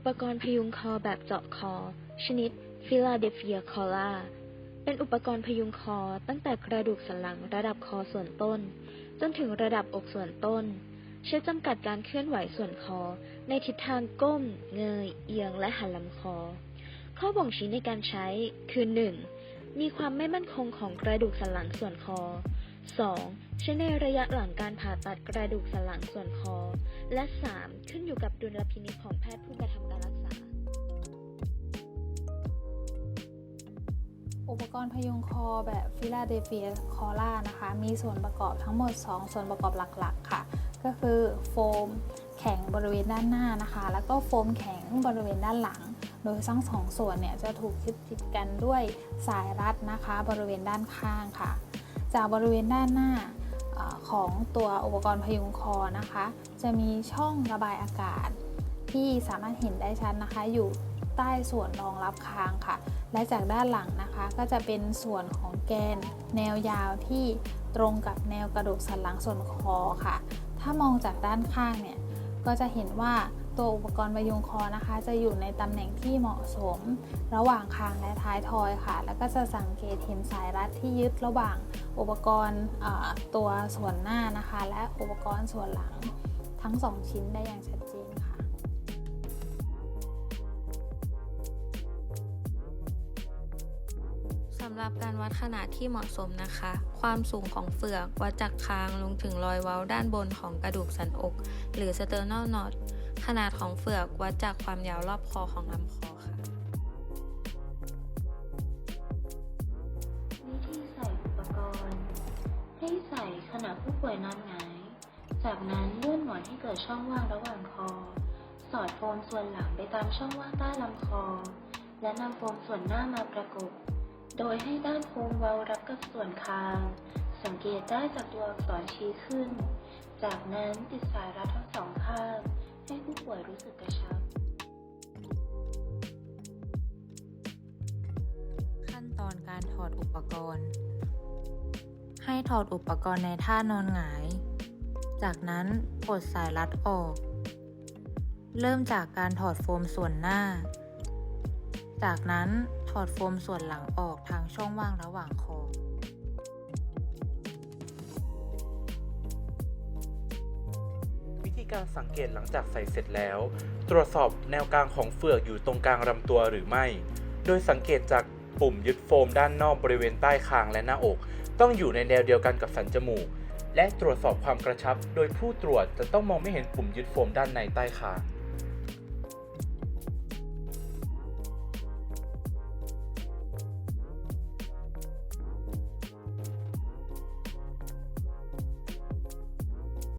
อุปกรณ์พยุงคอแบบเจาะคอ ชนิดฟิลาเดลเฟียคอล่า เป็นอุปกรณ์พยุงคอตั้งแต่กระดูกสันหลังระดับคอส่วนต้น จนถึงระดับอกส่วนต้น ใช้จำกัดการเคลื่อนไหวส่วนคอ ในทิศทางก้ม เงย เอียงและหันลำคอ ข้อบ่งชี้ในการใช้คือ 1. มีความไม่มั่นคงของกระดูกสันหลังส่วนคอ 2. ใช้ในระยะหลังการผ่าตัดกระดูกสันหลังส่วนคอ และ 3. ขึ้นอยู่กับดุลพินิจของแพทย์ผู้กระทำการรักษา อุปกรณ์พยุงคอแบบฟิลาเดลเฟียคอล่านะคะ มีส่วนประกอบทั้งหมด 2 ส่วนประกอบหลักๆ ค่ะ ก็คือโฟมแข็งบริเวณด้านหน้านะคะ แล้วก็โฟมแข็งบริเวณด้านหลัง โดยทั้งสองส่วนเนี่ยจะถูกยึดติดกันด้วยสายรัดนะคะ บริเวณด้านข้างค่ะ จากบริเวณด้านหน้าของตัวอุปกรณ์พยุงคอนะคะ จะมีช่องระบายอากาศ ที่สามารถเห็นได้ชัดนะคะ อยู่ใต้ส่วนรองรับคางค่ะ และจากด้านหลังนะคะ ก็จะเป็นส่วนของแกนแนวยาวที่ตรงกับแนวกระดูกสันหลังส่วนคอค่ะ ถ้ามองจากด้านข้างเนี่ย ก็จะเห็นว่าตัวอุปกรณ์พยุงคอนะคะ จะอยู่ในตำแหน่งที่เหมาะสม ระหว่างคางและท้ายทอยค่ะ แล้วก็จะสังเกตเห็นสายรัดที่ยึดระหว่าง อุปกรณ์ตัวส่วนหน้านะคะ และอุปกรณ์ส่วนหลังทั้งสองชิ้นได้อย่างชัดเจนค่ะสำหรับการวัดขนาดที่เหมาะสมนะคะ ความสูงของเฟือกวัดจากคางลงถึงรอยเว้าด้านบนของกระดูกสันอก หรือ sternal knot ขนาดของเฟือกวัดจากความยาวรอบคอของลำคอค่ะ ขณะผู้ป่วยนอนหงาย จากนั้นเลื่อนหมอนให้เกิดช่องว่างระหว่างคอ สอดโฟมส่วนหลังไปตามช่องว่างใต้ลำคอ และนำโฟมส่วนหน้ามาประกบ โดยให้ด้านโฟมเว้ารับกับส่วนคาง สังเกตได้จากตัวอักษรชี้ขึ้น จากนั้นติดสายรัดทั้งสองข้างให้ผู้ป่วยรู้สึกกระชับ ขั้นตอนการถอดอุปกรณ์ ให้ถอดอุปกรณ์ในท่านอนหงาย จากนั้นปลดสายรัดออก เริ่มจากการถอดโฟมส่วนหน้า จากนั้นถอดโฟมส่วนหลังออกทางช่องว่างระหว่างคอวิธีการสังเกตหลังจากใส่เสร็จแล้ว ตรวจสอบแนวกลางของเฟือกอยู่ตรงกลางลำตัวหรือไม่ โดยสังเกตจากปุ่มยึดโฟมด้านนอกบริเวณใต้คางและหน้าอก ต้องอยู่ในแนวเดียวกันกับสันจมูก และตรวจสอบความกระชับ โดยผู้ตรวจจะต้องมองไม่เห็นปุ่มยึดโฟมด้านในใต้คาง